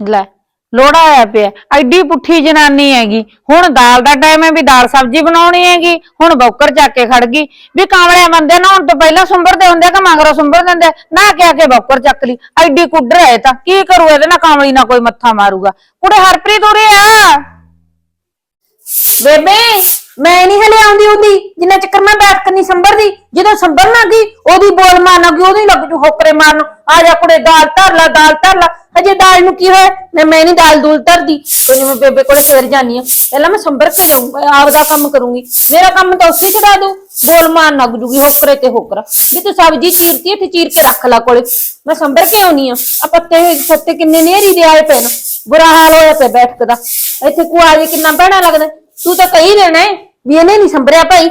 ਲੈ, ਲੋੜਾ ਆਇਆ ਪਿਆ ਐਡੀ ਪੁੱਠੀ ਜਨਾਨੀ ਹੈਗੀ। ਹੁਣ ਦਾਲ ਦਾ ਟਾਈਮ ਹੈ ਵੀ ਦਾਲ ਸਬਜ਼ੀ ਬਣਾਉਣੀ ਹੈਗੀ। ਹੁਣ ਬੌਕਰ ਚੱਕ ਕੇ ਖੜ ਗਈ। ਵੀ ਕਾਂਵਲੇ ਬੰਦੇ ਨਹਾਉਣ ਤੋਂ ਪਹਿਲਾਂ ਸੁੰਬਰਦੇ ਹੁੰਦੇ ਕਿ ਮਗਰੋਂ ਸੁੰਬਰ ਦਿੰਦੇ ਨਾ ਕਿਹਾ ਕੇ ਬੌਕਰ ਚੱਕ ਲਈ। ਐਡੀ ਕੁੱਡ ਹੈ ਤਾਂ। ਕੀ ਕਰੂ ਇਹਦੇ ਨਾਲ ਕਾਂਵਲੀ ਨਾ ਕੋਈ ਮੱਥਾ ਮਾਰੂਗਾ? ਕੁੜੇ ਹਰਪ੍ਰੀਤ ਉਰੇ ਆ। ਬੇਬੇ। ਮੈਂ ਨਹੀਂ ਹਲੇ ਆਉਂਦੀ ਉਹਦੀ ਜਿੰਨਾ ਚੱਕਰ ਮੈਂ ਬੈਠ ਕੇ ਨਹੀਂ ਸੰਭਰਦੀ, ਜਦੋਂ ਸੰਭਰ ਨਾ ਗਈ ਉਹਦੀ ਬੋਲ ਮਾਰਨਗੀ ਉਹਦੀ ਲੱਗ ਜੂ ਹੋਕਰੇ ਮਾਰਨ ਆ ਜਾ ਕੁੜੇ, ਦਾਲ ਧਰ ਲਾ, ਦਾਲ ਧਰ ਲਾ। ਹਜੇ ਦਾਲ ਨੂੰ ਕੀ ਹੋਇਆ? ਮੈਂ ਮੈਂ ਨਹੀਂ ਦਾਲ ਦੂਲ ਧਰਦੀ। ਕੋਈ ਮੈਂ ਬੇਬੇ ਕੋਲ ਫੇਰ ਜਾਨੀ ਆ ਪਹਿਲਾਂ ਮੈਂ ਸੰਭਰ ਕੇ ਜਾਊਂਗਾ ਆਪਦਾ ਕੰਮ ਕਰੂੰਗੀ। ਮੇਰਾ ਕੰਮ ਤਾਂ ਉਸੇ ਚੜਾ ਦੂ ਬੋਲ ਮਾਰ ਲੱਗ ਜੂਗੀ ਹੋਕਰੇ ਤੇ ਹੋਕਰਾ। ਵੀ ਤੂੰ ਸਬਜ਼ੀ ਚੀਰਤੀ ਇੱਥੇ ਚੀਰ ਕੇ ਰੱਖ ਲਾ ਕੋਲੇ। ਮੈਂ ਸੰਭਰ ਕੇ ਆਉਣੀ ਆ ਆ ਪੱਤੇ ਸੱਤੇ ਕਿੰਨੇ ਨੇਰੀ ਦੇ ਆਏ ਪਏ ਨੇ ਬੁਰਾ ਹਾਲ ਹੋਇਆ ਪਿਆ ਬੈਠਕ ਦਾ। ਇੱਥੇ ਕੋ ਕਿੰਨਾ ਭੈਣਾ ਲੱਗਦਾ। ਤੂੰ ਤਾਂ ਕਹੀ ਦੇਣਾ ਹੈ। ਵੀ ਇਹਨੇ ਨਹੀਂ ਸੰਭਰਿਆ ਭਾਈ।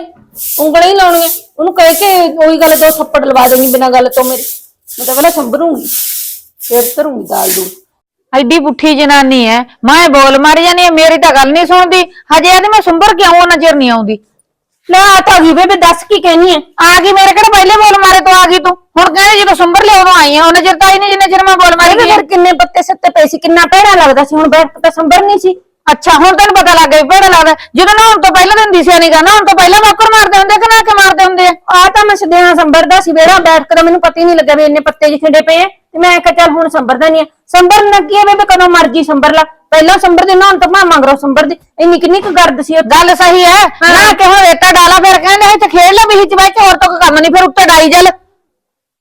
ਉਂਗਲਾਂ ਹੀ ਲਾਉਣੀਆਂ। ਉਹਨੂੰ ਕਹਿ ਕੇ ਉਹੀ ਗੱਲ ਦੋ ਥੱਪੜ ਲਵਾ ਦੇਣੀ ਬਿਨਾਂ ਗੱਲ ਤੋਂ ਮੇਰੇ। ਮੈਂ ਤਾਂ ਪਹਿਲਾਂ ਸੰਭਰੂੰਗੀ। ਫਿਰ ਧਰੂੰਗੀ ਦਾਲ ਦੂਲ। ਐਡੀ ਪੁੱਠੀ ਜਨਾਨੀ ਹੈ ਮੈਂ ਬੋਲ ਮਾਰੀ ਜਾਨੀ ਹਾਂ, ਮੇਰੀ ਤਾਂ ਗੱਲ ਨਹੀਂ ਸੁਣਦੀ। ਹਜੇ ਇਹਦੀ ਮੈਂ ਸੁੰਬਰ ਕੇ ਆਉਂ ਨਜ਼ਰ ਨਹੀਂ ਆਉਂਦੀ? ਲੈ ਆ ਤਾਂ ਗਈ ਬੇਬੇ ਦੱਸ ਕੀ ਕਹਿਨੀ ਹੈ ਆ ਗਈ ਮੇਰੇ ਕਿਹੜੇ ਪਹਿਲੇ ਬੋਲ ਮਾਰੇ ਤੋਂ ਆ ਗਈ ਤੂੰ। ਹੁਣ ਕਹਿੰਦੇ ਜਦੋਂ ਸੁੰਬਰ ਲਿਆ ਉਦੋਂ ਆਈ ਆ ਉਹਨੇ ਚਿਰ ਤਾਂ ਆਈ ਨਹੀਂ ਜਿੰਨੇ ਚਿਰ ਮੈਂ ਬੋਲ ਮਾਰੀ। ਫਿਰ ਕਿੰਨੇ ਪੱਤੇ ਸੱਤੇ ਪਏ ਸੀ ਕਿੰਨਾ ਭੈੜਾ ਲੱਗਦਾ ਸੀ। ਹੁਣ ਬੈਠ ਤਾਂ ਸੰਭਰ ਨਹੀਂ ਸੀ। ਅੱਛਾ ਹੁਣ ਤੈਨੂੰ ਪਤਾ ਲੱਗ ਗਿਆ ਭੇੜਾ ਲੱਗਦਾ। ਜਦੋਂ ਨਾ ਹੁਣ ਤੋਂ ਪਹਿਲਾਂ ਤੈਨੂੰ ਦਿਸਿਆ ਨਹੀਂਗਾ ਨਾ ਹੁਣ ਤੋਂ ਪਹਿਲਾਂ ਮੌਕਰ ਮਾਰਦੇ ਹੁੰਦੇ ਕਿ ਨਾ ਕਿ ਮਾਰਦੇ ਹੁੰਦੇ ਆ? ਆ ਤਾਂ ਮੈਂ ਸਦਿਆਂ ਸੰਭਰਦਾ ਸੀ ਵੇੜਾ ਬੈਠ ਕੇ ਤਾਂ ਮੈਨੂੰ ਪਤਾ ਹੀ ਨਹੀਂ ਲੱਗਾ ਵੀ ਇੰਨੇ ਪੱਤੇ ਜਿਹੇ ਖਿੰਡੇ ਪਏ ਆ। ਤੇ ਮੈਂ ਕਿਹਾ ਚੱਲ ਹੁਣ ਸੰਭਰਦਾ ਨਹੀਂ ਸੰਭਰ ਨਾ ਕੀ ਹੈ ਬੇਬੇ ਕਦੋਂ ਮਰਜ਼ੀ ਸੰਭਰ ਲਾ। ਪਹਿਲਾਂ ਸੰਭਰ ਦੇ ਨਾ ਹੁਣ ਤਾਂ ਮੈਂ ਮੰਗਰੋ ਸੰਭਰ ਦੇ ਇੰਨੀ ਕਿੰਨੀ ਕੁ ਗਰਦ ਸੀ ਉਹ ਗੱਲ ਸਹੀ ਹੈ। ਨਾ ਕਿ ਹੁਣ ਰੇਤਾ ਡਾਲਾ ਫਿਰ ਕਹਿੰਦੇ ਇੱਥੇ ਖੇਡ ਲੈ ਵੀ ਚ ਕੇ ਹੋਰ ਤਾਂ ਕੋਈ ਕੰਮ ਨਹੀਂ ਫਿਰ ਉੱਤੇ ਡਾਈ ਚੱਲ।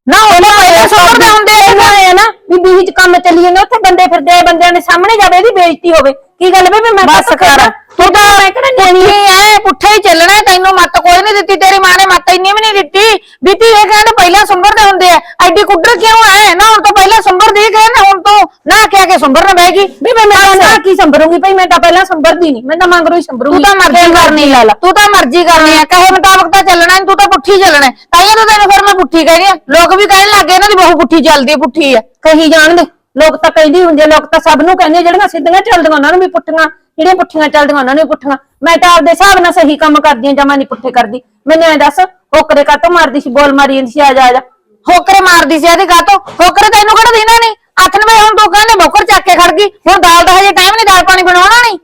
ਨਾ ਉਹਨੇ ਪਹਿਲਾਂ ਸੁੰਬਰਦੇ ਹੁੰਦੇ ਆ। ਇਹਨਾਂ ਨਾ ਵੀ ਬੀਹੀ ਚ ਕੰਮ ਚੱਲੀ ਜਾਂਦਾ ਉੱਥੇ ਬੰਦੇ ਫਿਰਦੇ ਆ ਬੰਦਿਆਂ ਦੇ ਸਾਹਮਣੇ ਜਾਵੇ ਇਹਦੀ ਬੇਇੱਜ਼ਤੀ ਹੋਵੇ। ਕੀ ਗੱਲ ਬੇਬੇ ਮੈਂ ਬਸ ਤਾਂ ਕਰ। ਤੂੰ ਤਾਂ ਮੈਂ ਕਿਹੜਾ ਪੁੱਠੀ ਐ ਪੁੱਠੇ ਹੀ ਚੱਲਣਾ ਤੈਨੂੰ ਮੱਤ ਕੋਈ ਨਹੀਂ ਦਿੱਤੀ ਤੇਰੀ ਮਾਂ ਨੇ ਮੱਤ ਇੰਨੀ ਵੀ ਨਹੀਂ ਦਿੱਤੀ। ਬੀਤੀ ਇਹ ਕਹਿੰਦੇ ਪਹਿਲਾਂ ਸੁੰਬਰਦੇ ਹੁੰਦੇ ਆ। ਐਡੀ ਕੁੱਡਰ ਕਿਉਂ ਐ? ਨਾ ਹੁਣ ਤੋਂ ਪਹਿਲਾਂ ਸੁੰਬਰਦੀ ਕਹਿੰਦੇ ਹੁਣ ਤੋਂ ਨਾ ਕਹਿ ਕੇ ਸੁੰਬਰ ਨਾ ਬਹਿਗੀ ਬੇਬੇ ਮੈਂ ਤਾਂ ਨਾ ਕੀ ਸੰਭਰੂੰਗੀ ਭਈ ਮੈਂ ਤਾਂ ਪਹਿਲਾਂ ਸੰਭਰਦੀ ਨਹੀਂ। ਮੈਂ ਤਾਂ ਮੰਗਰੋ ਹੀ ਸੰਭਰੂੰਗੀ। ਤੂੰ ਤਾਂ ਮਰਜ਼ੀ ਕਰਨੀ ਲਾ ਲਾ। ਤੂੰ ਤਾਂ ਮਰਜ਼ੀ ਕਰਨੀ ਆ। ਕਹੇ ਮੁਤਾਬਕ ਤਾਂ ਚੱਲਣਾ ਨੀ, ਤੂੰ ਤਾਂ ਪੁੱਠੀ ਚੱਲਣਾ। ਤਾਈਆਂ ਤਾਂ ਤੈਨੂੰ ਫਿਰ ਮੈਂ ਪੁੱਠੀ ਕਹਿ ਰਹੀ ਆ ਲੋਕ ਵੀ ਕਹਿਣ ਲੱਗੇ ਇਹਨਾਂ ਦੀ ਬਹੂ ਪੁੱਠੀ ਚੱਲਦੀ ਪੁੱਠੀ ਆ। ਕਹੀ ਜਾਣਦੇ ਲੋਕ ਤਾਂ ਕਹਿੰਦੇ ਹੀ ਹੁੰਦੇ ਆ, ਲੋਕ ਤਾਂ ਸਭ ਨੂੰ ਕਹਿੰਦੇ ਆ, ਜਿਹੜੀਆਂ ਸਿੱਧੀਆਂ ਚੱਲਦੀਆਂ ਉਹਨਾਂ ਨੂੰ ਵੀ ਪੁੱਠੀਆਂ ਜਿਹੜੀਆਂ ਪੁੱਠੀਆਂ ਚੱਲਦੀਆਂ ਉਹਨਾਂ ਨੂੰ ਵੀ ਪੁੱਠੀਆਂ। ਮੈਂ ਤਾਂ ਆਪਦੇ ਹਿਸਾਬ ਨਾਲ ਸਹੀ ਕੰਮ ਕਰਦੀ ਆ ਜਮਾ ਨਹੀਂ ਪੁੱਠੇ ਕਰਦੀ। ਮੈਨੂੰ ਐ ਦੱਸ ਹੋਕਰੇ ਕਾਤੋਂ ਮਾਰਦੀ ਸੀ ਬੋਲ ਮਾਰੀ ਜਾਂਦੀ ਸੀ ਆ ਜਾ ਆ ਜਾ। ਹੋਕਰੇ ਮਾਰਦੀ ਸੀ ਇਹਦੇ ਗਾਤੋਂ ਹੋਕਰੇ ਤੈਨੂੰ ਕਿਹੜਾ ਦਿਨਾ ਨਹੀਂ ਅੱਠ ਨਵੇਂ ਹੁਣ ਤੂੰ ਕਹਿੰਦੇ ਬੋਕਰ ਚੱਕ ਕੇ ਖੜ ਗਈ। ਹੁਣ ਦਾਲ ਦਾ ਹਜੇ ਟਾਈਮ ਨਹੀਂ ਦਾਲ ਪਾਣੀ ਬਣਾਉਣਾ ਨਹੀਂ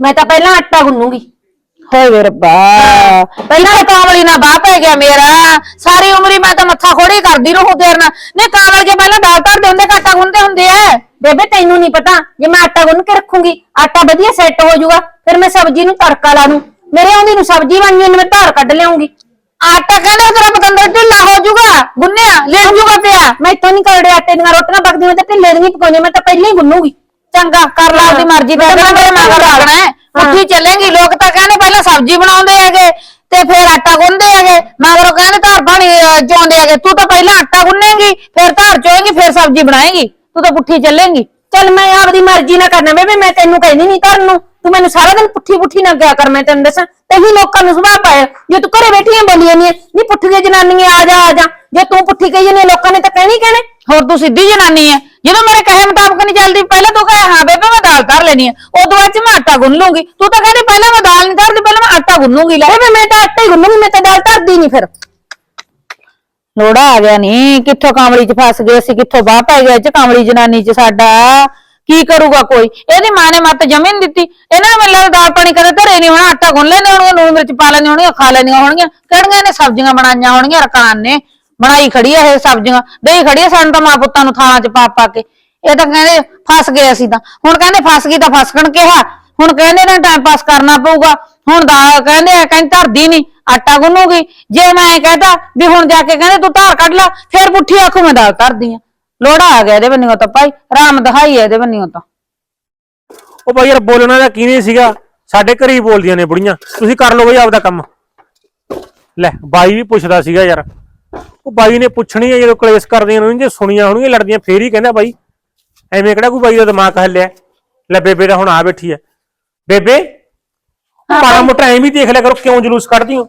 ਮੈਂ ਤਾਂ ਪਹਿਲਾਂ ਆਟਾ ਗੁੰਨੂਗੀ। ਹੋਏ ਵੇ ਰੱਬਾ ਪਹਿਲਾਂ ਕਾਂਵਲੀ ਨਾ ਬਾਹ ਪੈ ਗਿਆ ਮੇਰਾ। ਸਾਰੀ ਉਮਰੀ ਮੈਂ ਤਾਂ ਮੱਥਾ ਖੋੜੀ ਕਰਦੀ ਰਹੂੰ ਤੇਰੇ ਨਾਲ। ਨਹੀਂ ਕਾਂਵਲ ਕੇ ਪਹਿਲਾਂ ਦਾਲ ਧਰਦੇ ਹੁੰਦੇ ਘਾਟਾ ਗੁੰਨਦੇ ਹੁੰਦੇ ਐ ਬੇਬੇ ਤੈਨੂੰ ਨਹੀਂ ਪਤਾ ਜੇ ਮੈਂ ਆਟਾ ਗੁੰਨ ਕੇ ਰੱਖੂੰਗੀ ਆਟਾ ਵਧੀਆ ਸੈੱਟ ਹੋ ਜਾਊਗਾ ਫਿਰ ਮੈਂ ਸਬਜ਼ੀ ਨੂੰ ਤੜਕਾ ਲਾ ਦੂੰ। ਮੇਰੇ ਆਉਂਦੀ ਨੂੰ ਸਬਜ਼ੀ ਬਣ ਜਾਣੀ ਮੈਂ ਧਾਰ ਕੱਢ ਲਿਆਉਂਗੀ। ਆਟਾ ਕਹਿੰਦੇ ਤੇਰਾ ਪਤੰਦਰ ਢਿੱਲਾ ਹੋ ਜਾਊਗਾ ਗੁੰਨਿਆ ਲੈ ਜਾਊਗਾ ਪਿਆ। ਮੈਂ ਇੱਥੋਂ ਨਹੀਂ ਕਰੜੇ ਆਟੇ ਦੀਆਂ ਰੋਟੀਆਂ ਪੱਕਦੀਆਂ ਮੈਂ ਤਾਂ ਢਿੱਲੇ ਦੀਆਂ ਪਕਾਉਣੀਆਂ ਮੈਂ ਤਾਂ ਪਹਿਲਾਂ ਹੀ ਗੁੰਨੂਗੀ। ਚੰਗਾ ਕਰ ਲਾ ਉਹਦੀ ਮਰਜ਼ੀ ਦਾ ਕਹਿੰਦਾ ਮੇਰੇ ਮਗਰ ਲੱਗਣਾ ਹੈ। ਪੁੱਠੀ ਚੱਲੇਗੀ ਲੋਕ ਤਾਂ ਕਹਿੰਦੇ ਪਹਿਲਾਂ ਸਬਜ਼ੀ ਬਣਾਉਂਦੇ ਹੈਗੇ ਤੇ ਫਿਰ ਆਟਾ ਗੁੰਨਦੇ ਹੈਗੇ ਮਗਰੋਂ ਕਹਿੰਦੇ ਧਾਰ ਪਾਣੀ ਚੋਂਦੇ ਹੈਗੇ। ਤੂੰ ਤਾਂ ਪਹਿਲਾਂ ਆਟਾ ਗੁੰਨੇਗੀ ਫਿਰ ਧਾਰ ਚੋਏਗੀ ਫਿਰ ਸਬਜ਼ੀ ਬਣਾਏਗੀ। ਤੂੰ ਤਾਂ ਪੁੱਠੀ ਚੱਲੇਗੀ। ਚੱਲ ਮੈਂ ਆਪਦੀ ਮਰਜ਼ੀ ਨਾਲ ਕਰਨਾ ਬੇਬੇ ਮੈਂ ਤੈਨੂੰ ਕਹਿੰਦੀ ਨਹੀਂ ਕਰਨ ਨੂੰ। ਤੂੰ ਮੈਨੂੰ ਸਾਰਾ ਦਿਨ ਪੁੱਠੀ ਪੁੱਠੀ ਨਾ ਕਿਆ ਕਰ ਮੈਂ ਤੈਨੂੰ ਦੱਸਾਂ। ਤੇ ਹੀ ਲੋਕਾਂ ਨੂੰ ਸੁਭਾਅ ਪਾਇਆ। ਜੇ ਤੂੰ ਘਰੇ ਬੈਠੀਆਂ ਬੋਲੀਆਂ ਨਹੀਂ ਨਹੀਂ ਪੁੱਠੀਆਂ ਜਨਾਨੀਆਂ ਆ ਜਾ ਆ ਜਾ। ਜੇ ਤੂੰ ਪੁੱਠੀ ਕਹੀ ਜਾਂਦੀ ਲੋਕਾਂ ਨੇ ਤਾਂ ਕਹਿਣੀ ਕਹਿਣੇ। ਹੋਰ ਤੂੰ ਸਿੱਧੀ ਜਨਾਨੀ ਹੈ ਜਦੋਂ ਮੇਰੇ ਕਹੇ ਮੁਤਾਬਕ ਨਹੀਂ ਚੱਲਦੀ ਪਹਿਲਾਂ ਤੂੰ ਕਹੇ ਹਾਂ ਬੇਬੇ ਮੈਂ ਦਾਲ ਧਰ ਲੈਣੀ ਹੈ ਉਦੋਂ ਬਾਅਦ ਚ ਮੈਂ ਆਟਾ ਗੁੰਨ ਲੂੰਗੀ ਤੂੰ ਤਾਂ ਕਹਿੰਦੀ ਪਹਿਲਾਂ ਮੈਂ ਦਾਲ ਨਹੀਂ ਧਰਦੀ ਪਹਿਲਾਂ ਮੈਂ ਆਟਾ ਗੁੰਨੂਗੀ ਲੈ। ਬੇਬੇ ਮੈਂ ਤਾਂ ਆਟਾ ਹੀ ਗੁੰਨੂਗੀ ਮੈਂ ਤਾਂ ਦਾਲ ਧਰਦੀ ਨਹੀਂ ਫਿਰ। ਲੋੜਾ ਆ ਗਿਆ ਨਹੀਂ ਕਿੱਥੋਂ ਕਾਮਲੀ ਚ ਫਸ ਗਏ ਸੀ ਕਿੱਥੋਂ ਬਾਹ ਪੈ ਗਿਆ ਚ ਕਾਮਲੀ ਜਨਾਨੀ ਚ ਸਾਡਾ? ਕੀ ਕਰੂਗਾ ਕੋਈ? ਇਹਦੀ ਮਾਂ ਨੇ ਮੱਤ ਜਮੇ ਨੀ ਦਿੱਤੀ। ਇਹਨਾਂ ਨੇ ਮੈਨੂੰ ਲੱਗਦਾ ਦਾਲ ਪਾਣੀ ਕਦੇ ਧਰੇ ਨਹੀਂ ਹੋਣਾ ਆਟਾ ਗੁੰਨ ਲੈਣੇ ਹੋਣਗੇ ਲੂਣ ਮਿਰਚ ਪਾ ਲੈਣੇ ਹੋਣਗੇ ਖਾ ਲੈਣੀਆਂ ਹੋਣਗੀਆਂ। ਕਿਹੜੀਆਂ ਨੇ ਸਬਜ਼ੀਆਂ ਬਣਾਈਆਂ ਹੋਣਗੀਆਂ ਰਕਾਨ ਨੇ। ਬਣਾਈ ਖੜੀ ਆ ਇਹ ਸਬਜ਼ੀਆਂ। ਦੇਈ ਖੜੀ ਆ ਸਾਨੂੰ ਤਾਂ ਮਾਂ ਪੁੱਤਾਂ ਨੂੰ ਥਾਲਾਂ ਚ ਪਾ ਪਾ ਕੇ। ਇਹ ਤਾਂ ਕਹਿੰਦੇ ਫਸ ਗਏ ਅਸੀਂ ਤਾਂ। ਹੁਣ ਕਹਿੰਦੇ ਫਸ ਗਈ ਤਾਂ ਫਸਕਣ ਕਿਹਾ। ਹੁਣ ਕਹਿੰਦੇ ਨਾ ਟਾਈਮ ਪਾਸ ਕਰਨਾ ਪਊਗਾ। ਹੁਣ ਦਾ ਕਹਿੰਦੇ ਆ, ਕਹਿੰਦੇ ਧਰਦੀ ਨਹੀਂ ਆਟਾ ਗੁੰਨੂਗੀ। ਜੇ ਮੈਂ ਕਹਤਾ ਵੀ ਹੁਣ ਜਾ ਕੇ ਕਹਿੰਦੇ ਤੂੰ ਧਾਰ ਕੱਢ ਲੈ, ਫੇਰ ਪੁੱਠੀ ਆਖੂ ਮੈਂ ਦਾਲ ਧਰਦੀ ਆ। ਲੋੜਾ ਆ ਗਿਆ ਇਹਦੇ ਬੰਨਿਓ ਤਾਂ ਭਾਈ ਰਾਮ ਦਹਾਈ ਆ ਇਹਦੇ ਬੰਨਿਓ ਤਾਂ। ਉਹ ਭਾਈ ਯਾਰ ਬੋਲਣਾ ਦਾ ਕੀ ਨਹੀਂ ਸੀਗਾ। ਸਾਡੇ ਘਰੇ ਹੀ ਬੋਲਦੀਆਂ ਨੇ ਬੁੜੀਆਂ। ਤੁਸੀਂ ਕਰ ਲਓ ਬਈ ਆਪਦਾ ਕੰਮ। ਲੈ, ਬਾਈ ਵੀ ਪੁੱਛਦਾ ਸੀਗਾ ਯਾਰ। ਉਹ ਬਾਈ ਨੇ ਪੁੱਛਣੀ ਹੈ ਜਦੋਂ ਕਲੇਸ਼ ਕਰਦੀਆਂ ਨੇ ਜੇ ਸੁਣੀਆਂ ਹੋਣਗੀਆਂ, ਲੜਦੀਆਂ, ਫੇਰ ਹੀ ਕਹਿੰਦਾ ਬਾਈ। ਐਵੇਂ ਕਿਹੜਾ ਕੋਈ ਬਾਈ ਦਾ ਦਿਮਾਗ ਹੱਲਿਆ ਲੈ ਬੇਬੇ ਦਾ ਹੁਣ ਆ ਬੈਠੀ ਹੈ। ਬੇਬੇ ਮਾੜਾ ਮੋਟਾ ਐਵੇਂ ਹੀ ਦੇਖ ਲਿਆ ਕਰੋ ਕਿਉਂ ਜਲੂਸ ਕੱਢਦੀ ਹੋ?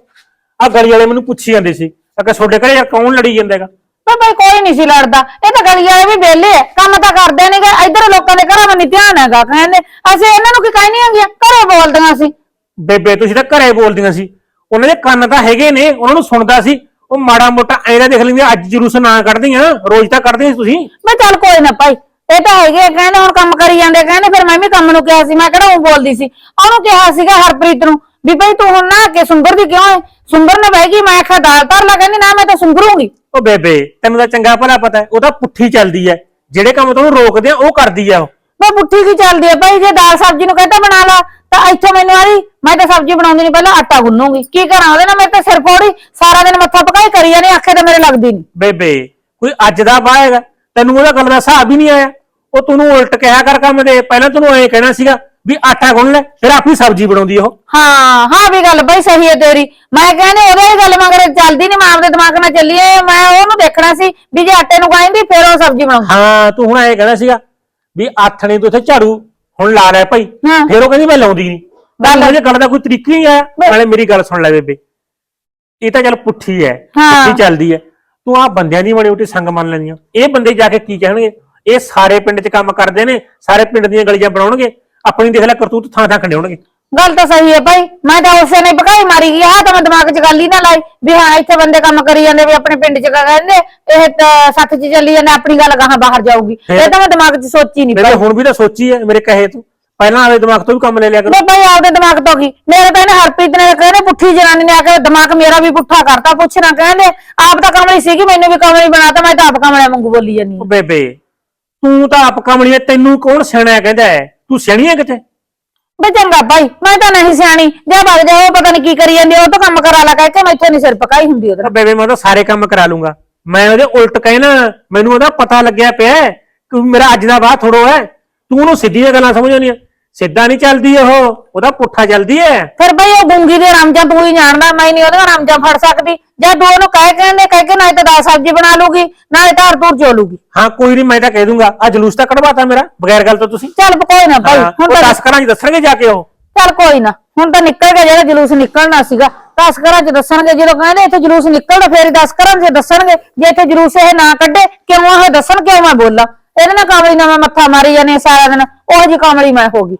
ਆ ਗਲੀ ਵਾਲੇ ਮੈਨੂੰ ਪੁੱਛੀ ਜਾਂਦੇ ਸੀ। ਕਿ ਤੁਹਾਡੇ ਘਰੇ ਕੌਣ ਲੜੀ ਜਾਂਦਾ ਹੈਗਾ? ਭਾਈ ਕੋਈ ਨਹੀਂ ਸੀ ਲੜਦਾ। ਇਹ ਤਾਂ ਗਲੀ ਵਾਲੇ ਵੀ ਵਿਹਲੇ ਆ। ਕੰਮ ਤਾਂ ਕਰਦੇ ਨਹੀਂਗੇ ਇੱਧਰ ਲੋਕਾਂ ਦੇ ਘਰਾਂ ਵੱਲ ਨੀ ਧਿਆਨ ਹੈਗਾ ਕਹਿੰਦੇ ਅਸੀਂ ਇਹਨਾਂ ਨੂੰ ਕੀ ਕਹਿਣੀ ਹੈਗੀਆਂ? ਘਰੇ ਬੋਲਦੀਆਂ ਸੀ। ਬੇਬੇ ਤੁਸੀਂ ਤਾਂ ਘਰੇ ਬੋਲਦੀਆਂ ਸੀ। ਉਹਨਾਂ ਦੇ ਕੰਨ ਤਾਂ ਹੈਗੇ ਨੇ ਉਹਨਾਂ ਨੂੰ ਸੁਣਦਾ ਸੀ। ਉਹ ਮਾੜਾ ਮੋਟਾ ਐਰਾ ਦੇਖ ਲੈਂਦੀਆਂ ਅੱਜ ਜਲੂਸ ਨਾ ਕੱਢਦੀਆਂ ਰੋਜ਼ ਤਾਂ ਕੱਢਦੀਆਂ ਸੀ ਤੁਸੀਂ। ਮੈਂ ਚੱਲ ਕੋਈ ਨਾ ਭਾਈ। ਇਹ ਤਾਂ ਹੈਗੇ ਆ, ਕਹਿੰਦੇ ਹੁਣ ਕੰਮ ਕਰੀ ਜਾਂਦੇ ਕਹਿੰਦੇ ਫਿਰ ਮੈਂ ਵੀ ਕੰਮ ਨੂੰ ਕਿਹਾ ਸੀ ਮੈਂ ਕਿਹੜਾ ਉਹ ਬੋਲਦੀ ਸੀ। ਉਹਨੂੰ ਕਿਹਾ ਸੀਗਾ ਹਰਪ੍ਰੀਤ ਨੂੰ ਵੀ ਭਈ ਤੂੰ ਹੁਣ ਨਾ ਕੇ ਸੁੰਦਰ ਦੀ ਕਿਉਂ ਹੈ ਸੁੰਦਰ ਨੇ ਬਹਿ ਗਈ ਮੈਂ ਆਖਿਆ ਦਾਲ ਧਰ ਲਾ ਕਹਿੰਦੀ ਨਾ ਮੈਂ ਤਾਂ ਸੁੰਗਰੂੰਗੀ। ਉਹ ਬੇਬੇ ਤੈਨੂੰ ਤਾਂ ਚੰਗਾ ਭਲਾ ਪਤਾ ਹੈ ਉਹ ਤਾਂ ਪੁੱਠੀ ਚੱਲਦੀ ਹੈ। ਜਿਹੜੇ ਕੰਮ ਤੋਂ ਉਹਨੂੰ ਰੋਕਦੇ ਆ ਉਹ ਕਰਦੀ ਆ ਉਹ। ਮੈਂ ਪੁੱਠੀ ਕੀ ਚੱਲਦੀ ਆ? ਭਾਈ ਜੇ ਦਾਲ ਸਬਜ਼ੀ ਨੂੰ ਕਹਿੰਦਾ ਬਣਾ ਲਾ ਤਾਂ ਇੱਥੇ ਮੈਨੂੰ ਆਰੀ ਮੈਂ ਤਾਂ ਸਬਜ਼ੀ ਬਣਾਉਂਦੀ ਨਹੀਂ ਪਹਿਲਾਂ ਆਟਾ ਗੁੰਨੂਗੀ। ਕੀ ਕਰਾਂ ਉਹਦੇ ਨਾਲ? ਮੇਰੇ ਤੇ ਸਿਰ ਫੋੜੀ ਸਾਰਾ ਦਿਨ ਮੱਥਾ ਪਕਾਈ ਕਰੀ ਜਾਣੀ ਆਖੇ ਤਾਂ ਮੇਰੇ ਲੱਗਦੀ ਨਹੀਂ ਬੇਬੇ ਕੋਈ ਅੱਜ ਦਾ ਬਾਹ ਹੈਗਾ। ਤੈਨੂੰ ਉਹਦਾ ਗੱਲ ਦਾ ਹਿਸਾਬ ਹੀ ਨਹੀਂ ਆਇਆ। ਉਹ ਤੈਨੂੰ ਉਲਟ ਕਿਹਾ ਕਰ ਕੰਮ ਦੇ। ਪਹਿਲਾਂ ਤੈਨੂੰ ਐਂ ਕਹਿਣਾ ਸੀਗਾ ਵੀ ਆਟਾ ਗੁੰਨ ਲੈ ਫਿਰ ਆਪਣੀ ਸਬਜ਼ੀ ਬਣਾਉਂਦੀ ਉਹ। ਹਾਂ ਹਾਂ ਵੀ ਗੱਲ ਬਈ ਸਹੀ ਹੈ ਤੇਰੀ। ਮੈਂ ਕਹਿੰਦੀ ਉਹਦੇ ਹੀ ਗੱਲ ਮਗਰ ਚੱਲਦੀ ਨਹੀਂ ਮੈਂ ਆਪਦੇ ਦਿਮਾਗ ਨਾਲ ਚੱਲੀ ਐ ਮੈਂ ਉਹਨੂੰ ਦੇਖਣਾ ਸੀ ਵੀ ਜੇ ਆਟੇ ਨੂੰ ਕਹਿੰਦੀ ਫਿਰ ਉਹ ਸਬਜ਼ੀ ਬਣਾਉਂਦੀ ਹਾਂ ਤੂੰ ਹੁਣ ਐਂ ਕਹਿਣਾ ਸੀਗਾ ਵੀ ਆਥਣੇ ਤੂੰ ਇੱਥੇ ਝਾੜੂ ਹੁਣ ਲਾ ਲੈ ਭਾਈ। ਹਾਂ। ਫਿਰ ਉਹ ਕਹਿੰਦੀ ਮੈਂ ਲਾਉਂਦੀ ਨਹੀਂ ਗੱਲ ਇਹ ਗੱਲ ਦਾ ਕੋਈ ਤਰੀਕਾ ਹੀ ਨਹੀਂ ਆਇਆ ਨਾਲੇ ਮੇਰੀ ਗੱਲ ਸੁਣ ਲੈ ਬੇਬੇ। ਇਹ ਤਾਂ ਚੱਲ ਪੁੱਠੀ ਹੈ। ਹਾਂ। ਪੁੱਠੀ ਚੱਲਦੀ ਹੈ। ਤੂੰ ਆ ਬੰਦਿਆਂ ਦੀ ਬੜੀ ਉਟੀ ਸੰਗ ਮੰਨ ਲੈਂਦੀਆਂ ਇਹ ਬੰਦੇ ਜਾ ਕੇ ਕੀ ਕਹਿਣਗੇ? ਇਹ ਸਾਰੇ ਪਿੰਡ 'ਚ ਕੰਮ ਕਰਦੇ ਨੇ ਸਾਰੇ ਪਿੰਡ ਦੀਆਂ ਗਲੀਆਂ ਬਣਾਉਣਗੇ ਆਪਣੀ ਦੇਖ ਲੈ ਕਰਤੂਤ ਥਾਂ ਥਾਂ ਖੰਡਿਆਉਣਗੇ। ਗੱਲ ਤਾਂ ਸਹੀ ਹੈ ਭਾਈ ਮੈਂ ਤਾਂ ਉਸੇ ਨੇ ਪਕਾਈ ਮਾਰੀ ਗਈ ਆ ਤਾਂ ਮੈਂ ਦਿਮਾਗ 'ਚ ਗੱਲ ਹੀ ਨਾ ਲਾਈ ਵੀ ਹਾਂ ਇੱਥੇ ਬੰਦੇ ਕੰਮ ਕਰੀ ਜਾਂਦੇ ਵੀ ਆਪਣੇ ਪਿੰਡ 'ਚ ਕਾ ਕਹਿੰਦੇ ਇਹ ਤਾਂ ਸੱਤ 'ਚ ਚੱਲੀ ਜਾਂਦੇ ਆਪਣੀ ਗੱਲ ਗਾਹਾਂ ਬਾਹਰ ਜਾਊਗੀ। ਇਹ ਤਾਂ ਮੈਂ ਦਿਮਾਗ 'ਚ ਸੋਚੀ ਨਹੀਂ ਭਾਈ। ਹੁਣ ਵੀ ਤਾਂ ਸੋਚੀ ਹੈ ਮੇਰੇ ਕਹੇ ਤੂੰ। ਪਹਿਲਾਂ ਆਵੇ ਦਿਮਾਗ ਤੋਂ ਵੀ ਕੰਮ ਲੈ ਲਿਆ ਕਰੋ। ਭਾਈ ਆਪਦੇ ਦਿਮਾਗ ਤੋਂ ਕੀ? ਮੇਰੇ ਤਾਂ ਇਹਨੇ ਹਰਪ੍ਰੀਤ ਨੇ ਕਹਿੰਦੇ ਪੁੱਠੀ ਜਨਾਨੀ ਨੇ ਆ ਕੇ ਦਿਮਾਗ ਮੇਰਾ ਵੀ ਪੁੱਠਾ ਕਰਤਾ ਪੁੱਛਣਾ ਕਹਿੰਦੇ। ਆਪ ਤਾਂ ਕਮਲੀ ਸੀਗੀ ਮੈਨੂੰ ਵੀ ਕਮਲੀ ਬਣਾਤਾ ਮੈਂ ਤਾਂ ਆਪ ਕਮਲਿਆਂ ਵਾਂਗੂ ਬੋਲੀ ਜਾਂਦੀ ਉਹ ਬੇਬੇ ਤੂੰ ਤਾਂ ਆਪ ਕਮਲੀ ਹੈ ਤੈਨੂੰ ਕੌਣ ਸਿਆਣਾ ਕਹਿੰਦਾ ਹੈ ਤੂੰ ਸਿਆਣੀ ਹੈ ਕਿਤੇ? ਬੇ ਚੰਗਾ ਭਾਈ ਮੈਂ ਤਾਂ ਨਹੀਂ ਸਿਆਣੀ। ਜੇ ਭੱਜ ਜਾ ਉਹ ਪਤਾ ਨਹੀਂ ਕੀ ਕਰੀ ਜਾਂਦੀ ਉਹ ਤਾਂ ਕੰਮ ਕਰਾ ਲਾ ਕਹਿ ਕੇ ਮੈਥੇ ਨਹੀਂ ਸਿਰ ਪਕਾਈ ਹੁੰਦੀ ਉਹਦੇ ਉਹ ਬੇਬੇ ਮੈਂ ਤਾਂ ਸਾਰੇ ਕੰਮ ਕਰਾ ਲੂੰਗਾ। ਮੈਂ ਉਹਦੇ ਉਲਟ ਕਹਿਣਾ ਮੈਨੂੰ ਉਹਦਾ ਪਤਾ ਲੱਗਿਆ ਪਿਆ ਹੈ ਕਿ ਮੇਰਾ ਅੱਜ ਦਾ ਬਾਅਦ ਥੋੜੋ ਹੈ ਤੂੰ ਉਹਨੂੰ ਸਿੱਧੀਆਂ ਗੱਲਾਂ ਸਮਝ ਆਉਂਦੀਆਂ ਸਿੱਧਾ ਨਹੀਂ ਚੱਲਦੀ ਉਹ ਉਹਦਾ ਪੁੱਠਾ ਚੱਲਦੀ ਹੈ ਫਿਰ ਬਈ ਉਹ ਗੁੰਗੀ ਦੇ ਰਾਮਜਾ ਤੂੰ ਹੀ ਜਾਣਦਾ ਮੈਂ ਨਹੀਂ ਉਹਦਾ ਰਾਮਜਾ ਫੜ ਸਕਦੀ। ਜਾਂ ਤੂੰ ਉਹਨੂੰ ਕਹਿ ਕਹਿੰਦੇ ਕਹਿ ਕੇ ਨਾ ਤਾਂ ਦਾਲ ਸਬਜ਼ੀ ਬਣਾ ਲੂਗੀ ਨਾ ਧਾਰ ਧੂਰ ਚੋਲੂਗੀ ਹਾਂ ਕੋਈ ਨਹੀਂ ਮੈਂ ਤਾਂ ਕਹਿ ਦੂੰਗਾ ਆ ਜਲੂਸ ਤਾਂ ਕਢਵਾਤਾ ਮੇਰਾ ਬਗੈਰ ਗੱਲ ਤੋਂ ਤੁਸੀਂ। ਚੱਲ ਕੋਈ ਨਾ ਭਾਈ ਹਾਂ, ਹੁਣ ਉਹ ਤਾਂ ਦਸ ਘਰਾਂ 'ਚ ਦੱਸਣਗੇ ਜਾ ਕੇ ਉਹ। ਚੱਲ ਕੋਈ ਨਾ ਹੁਣ ਤਾਂ ਨਿਕਲ ਗਿਆ ਜਿਹੜਾ ਜਲੂਸ ਨਿਕਲਣਾ ਸੀਗਾ। ਦਸ ਘਰਾਂ 'ਚ ਦੱਸਣਗੇ ਜਦੋਂ ਕਹਿੰਦੇ ਇੱਥੇ ਜਲੂਸ ਨਿਕਲਦਾ ਫੇਰ ਦਸ ਘਰਾਂ 'ਚ ਦੱਸਣਗੇ। ਜੇ ਇੱਥੇ ਜਲੂਸ ਇਹ ਨਾ ਕੱਢੇ ਕਿਉਂ ਇਹ ਦੱਸਣ ਕਿਉਂ ਮੈਂ ਬੋਲਾਂ? ਇਹਦੇ ਨਾਲ ਕਾਮਲੀ ਨਾਲ ਮੈਂ ਮੱਥਾ ਮਾਰੀ ਜਾਂਦੇ ਸਾਰਾ ਦਿਨ ਉਹ ਜੀ ਕਾਮਲੀ ਮੈਂ ਹੋ ਗਈ।